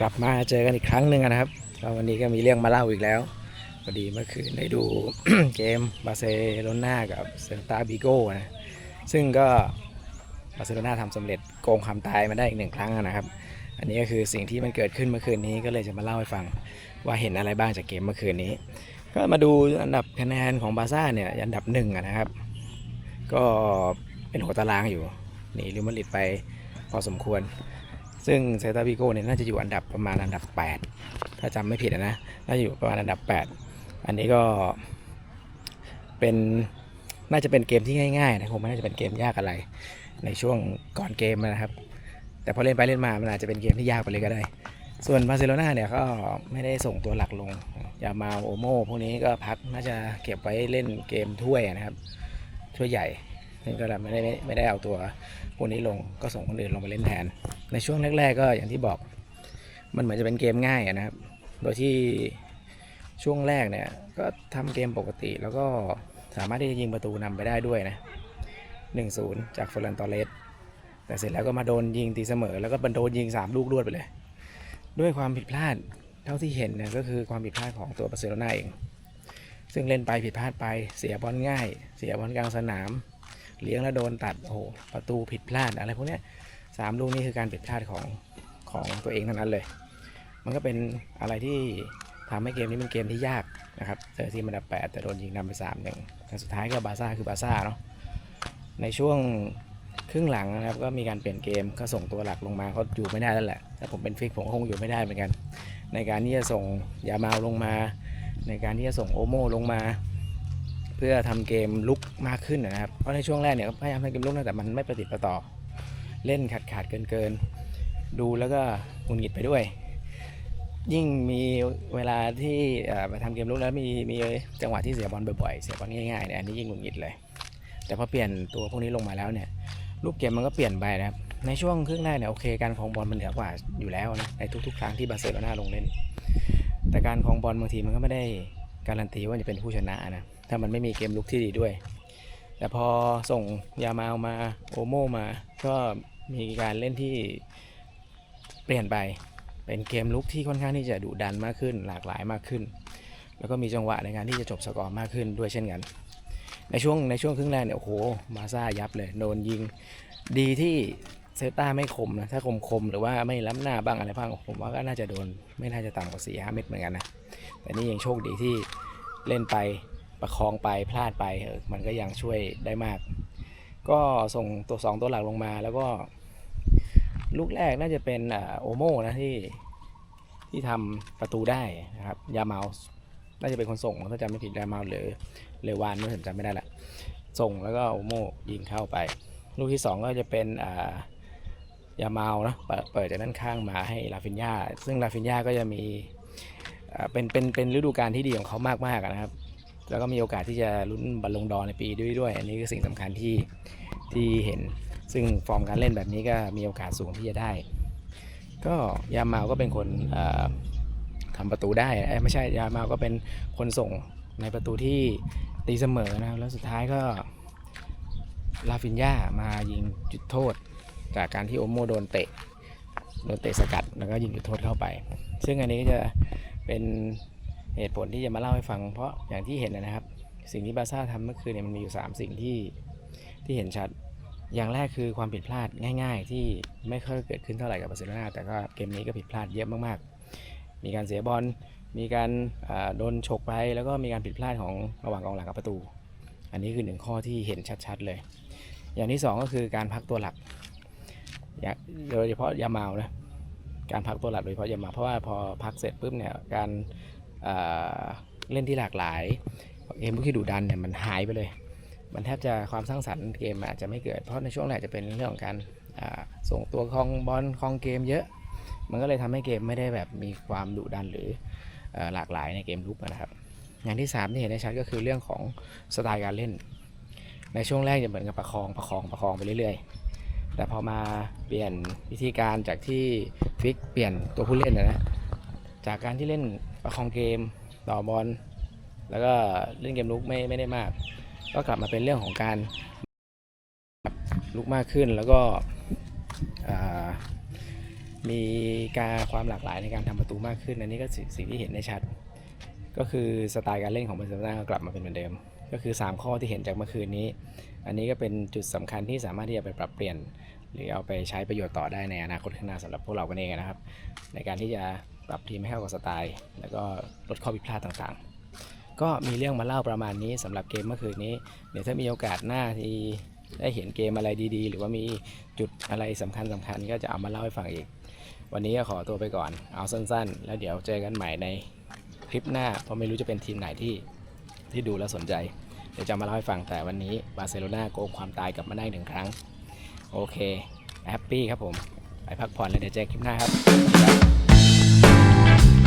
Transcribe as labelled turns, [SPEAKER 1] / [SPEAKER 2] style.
[SPEAKER 1] กลับมาเจอกันอีกครั้งหนึ่งนะครับก็วันนี้ก็มีเรื่องมาเล่าอีกแล้วพอดีเมื่อคืนได้ดูเกมบาร์เซโลนากับเซลตาบิโก้นะซึ่งก็บาร์เซโลนาทำสำเร็จโกงความตายมาได้อีกหนึ่งครั้งนะครับ อันนี้ก็คือสิ่งที่มันเกิดขึ้นเมื่อคืนนี้ก็เลยจะมาเล่าให้ฟังว่าเห็นอะไรบ้างจากเกมเมื่อคืนนี้ ก็มาดูอันดับคะแนนของบาซ่าเนี่ยอันดับหนึ่งนะครับ ก็เป็นหัวตารางอยู่หนีลิมาริดไปพอสมควร ซึ่งเซตาบิโก้เนี่ยน่าจะอยู่อันดับประมาณอันดับ 8 ถ้าจำไม่ผิดนะ น่าจะอยู่ประมาณอันดับ 8 อันนี้ก็เป็นน่าจะเป็นเกมที่ง่ายๆนะคงไม่น่าจะเป็นเกมยากอะไร ในช่วงก่อนเกมนะครับ แต่พอเล่นไปเล่นมามันอาจจะเป็นเกมที่ยากไปเลยก็ได้ ส่วนบาร์เซโลนาเนี่ยก็ไม่ได้ส่งตัวหลักลง ยามาโอโมพวกนี้ก็พักน่าจะเก็บไว้เล่นเกมถ้วยนะครับถ้วยใหญ่ซึ่งก็เลยไม่ได้ไม่ได้เอาตัวพวกนี้ลงก็ส่งคนอื่นลงไปเล่นแทน ในช่วงแรกๆก็อย่างที่บอก มันเหมือนจะเป็นเกมง่ายนะครับ โดยที่ช่วงแรกเนี่ยก็ทำเกมปกติแล้วก็สามารถที่จะยิงประตูนำไปได้ด้วยนะ1-0 จากเฟอร์นันตอเรสแต่เสร็จแล้วก็มาโดนยิงตีเสมอ แล้วก็โดนยิง 3 ลูกรวดไปเลย ด้วยความผิดพลาดเท่าที่เห็นนี่ยก็คือความผิดพลาดของตัวบาร์เซโลนาเอง ซึ่งเล่นไปผิดพลาดไปเสียบอลง่าย เสียบอลกลางสนาม เลี้ยงแล้วโดนตัดโอ้ประตูผิดพลาดอะไรพวกนี้ สามลูกนี่คือการผิดพลาดของของตัวเองทั้งนั้นเลย มันก็เป็นอะไรที่ทำให้เกมนี้เป็นเกมที่ยากนะครับเจอทีมอันดับแปดแต่โดนยิงนำไปสามหนึ่งแต่สุดท้ายก็บาซ่าคือบาซ่าเนาะในช่วงครึ่งหลังนะครับก็มีการเปลี่ยนเกมก็ส่งตัวหลักลงมาเขาอยู่ไม่ได้แล้วแหละถ้าผมเป็นฟิกผมก็คงอยู่ไม่ได้เหมือนกัน ในการที่จะส่งยามาลงมา ในการที่จะส่งโอโมลงมา เพื่อทำเกมลุกมากขึ้นนะครับเพราะในช่วงแรกเนี่ยพยายามทำเกมลุกนะแต่มันไม่ประติดประต่อ เล่นขาดขาดเกินเกินๆดูแล้วก็หงุดหงิดไปด้วย ยิ่งมีเวลาที่เอ่อมาทำเกมลุกแล้วมีมีจังหวะที่เสียบอลบ่อยๆ เสียบอลง่ายๆเนี่ยอันนี้ยิ่งหงุดหงิดเลย แต่พอเปลี่ยนตัวพวกนี้ลงมาแล้วเนี่ยลูกเกมมันก็เปลี่ยนไปนะครับในช่วงครึ่งแรกเนี่ยโอเคการครองบอลมันเหนือกว่าอยู่แล้วนะในทุกๆ ครั้งที่บาร์เซโลนาลงเล่น แต่การครองบอลบางทีมันก็ไม่ได้การันตีว่าจะเป็นผู้ชนะนะถ้ามันไม่มีเกมลุกที่ดีด้วย แต่พอส่งยามาเอามาโอโมมาก็ มีการเล่นที่เปลี่ยนไปเป็นเกมลุกที่ค่อนข้างที่จะดุดันมากขึ้น หลากหลายมากขึ้น แล้วก็มีจังหวะในการที่จะจบสกอร์มากขึ้นด้วยเช่นกัน ในช่วงในช่วงครึ่งแรกเนี่ยโอ้โหมาซ่ายับเลยโดนยิงดีที่เซต้าไม่คมนะถ้าคมคมหรือว่าไม่ล้ำหน้าบ้างอะไรบ้างผมว่าก็น่าจะโดนไม่น่าจะต่ำกว่าสี่ห้าเม็ดเหมือนกันนะแต่นี่ยังโชคดีที่เล่นไปประคองไปพลาดไปมันก็ยังช่วยได้มาก ก็ส่งตัวสองตัวหลักลงมาแล้วก็ ลูกแรกน่าจะเป็นโอโมนะที่ที่ทำประตูได้นะครับยาเมาส์น่าจะเป็นคนส่งถ้าจำไม่ผิดยาเมาส์หรือเลวานไม่ผมจำไม่ได้ละส่งแล้วก็โอโมยิงเข้าไป ลูกที่สองก็จะเป็นยาเมาส์นะเปิดจากด้านข้างมาให้ลาฟินยาซึ่งลาฟินยาก็จะมีเป็นเป็นเป็นฤดูกาลที่ดีของเขามากๆนะครับ แล้วก็มีโอกาสที่จะลุ้นบอลลงดอในปีด้วยด้วย อันนี้คือสิ่งสำคัญที่ที่เห็น ซึ่งฟอร์มการเล่นแบบนี้ก็มีโอกาสสูงที่จะได้ ก็ยามาก็เป็นคนเอ่อทำประตูได้ไม่ใช่ยามาก็เป็นคนส่งในประตูที่ตีเสมอนะครับแล้วสุดท้ายก็ลาฟินยามายิงจุดโทษ จากการที่โอโมโดนเตะโดนเตะสกัดแล้วก็ยิงจุดโทษเข้าไป ซึ่งอันนี้ก็จะเป็น เหตุผลที่จะมาเล่าให้ฟัง เพราะอย่างที่เห็นนะครับ สิ่งที่บาซ่าทำเมื่อคืนเนี่ยมันมีอยู่ 3 สิ่งที่ที่เห็นชัด อย่างแรกคือความผิดพลาดง่าย ๆ ที่ไม่ค่อยเกิดขึ้นเท่าไหร่กับบาร์เซโลนาแต่ก็เกมนี้ก็ผิดพลาดเยอะมากๆ มีการเสียบอลมีการโดนฉกไปแล้วก็มีการผิดพลาดของระหว่างกองหลังกับประตู อันนี้คือหนึ่งข้อที่เห็นชัดๆเลย อย่างที่สองก็คือการพักตัวหลักโดยเฉพาะยาเมานะการพักตัวหลักโดยเฉพาะยาเมาเพราะว่าพอพักเสร็จปุ๊บเนี่ยการ เล่นที่หลากหลายเกมที่ดุดันเนี่ยมันหายไปเลย มันแทบจะความสร้างสรรค์เกมอาจจะไม่เกิด เพราะในช่วงแรกจะเป็นเรื่องของการส่งตัวครองบอลครองเกมเยอะ มันก็เลยทำให้เกมไม่ได้แบบมีความดุดันหรืออหลากหลายในเกมลุกนะครับอย่างที่3ที่เห็นได้ชัดก็คือเรื่องของสไตล์การเล่น ในช่วงแรกจะเหมือนกับประคองประคองประคองไปเรื่อยๆ แต่พอมาเปลี่ยนวิธีการจากที่ฟิกเปลี่ยนตัวผู้เล่นนะจากการที่เล่น ประคองเกมต่อบอลแล้วก็เล่นเกมลุกไม่ไม่ได้มาก ก็กลับมาเป็นเรื่องของการลุกมากขึ้นแล้วก็มีการความหลากหลายในการทำประตูมากขึ้น อันนี้ก็สิ่งที่เห็นได้ชัด ก็คือสไตล์การเล่นของบาร์เซโลนาก็กลับมาเป็นเหมือนเดิม ก็คือ 3 ข้อที่เห็นจากเมื่อคืนนี้ อันนี้ก็เป็นจุดสำคัญที่สามารถที่จะไปปรับเปลี่ยน หรือเอาไปใช้ประโยชน์ต่อได้ในอนาคตข้างหน้าสำหรับพวกเรากันเองนะครับ ในการที่จะ ปรับทีมให้เข้ากับสไตล์ แล้วก็ลดข้อผิดพลาดต่างๆ ก็มีเรื่องมาเล่าประมาณนี้สำหรับเกมเมื่อคืนนี้ เดี๋ยวถ้ามีโอกาสหน้าที่ได้เห็นเกมอะไรดีๆ หรือว่ามีจุดอะไรสำคัญสคัญๆก็จะเอามาเล่าให้ฟังอีก วันนี้ก็ขอตัวไปก่อน เอาสั้น ๆ แล้วเดี๋ยวเจอกันใหม่ในคลิปหน้า เพราะไม่รู้จะเป็นทีมไหนที่ที่ดูแล้วสนใจ เดี๋ยวจะมาเล่าให้ฟังแต่วันนี้บาร์เซโลนาโกงความตายกลับมาได้หนึ่งครั้ง โอเคแฮปปี้ครับผม ไปพักผ่อนแล้วเดี๋ยวเจอคลิปหน้าครับ Bye.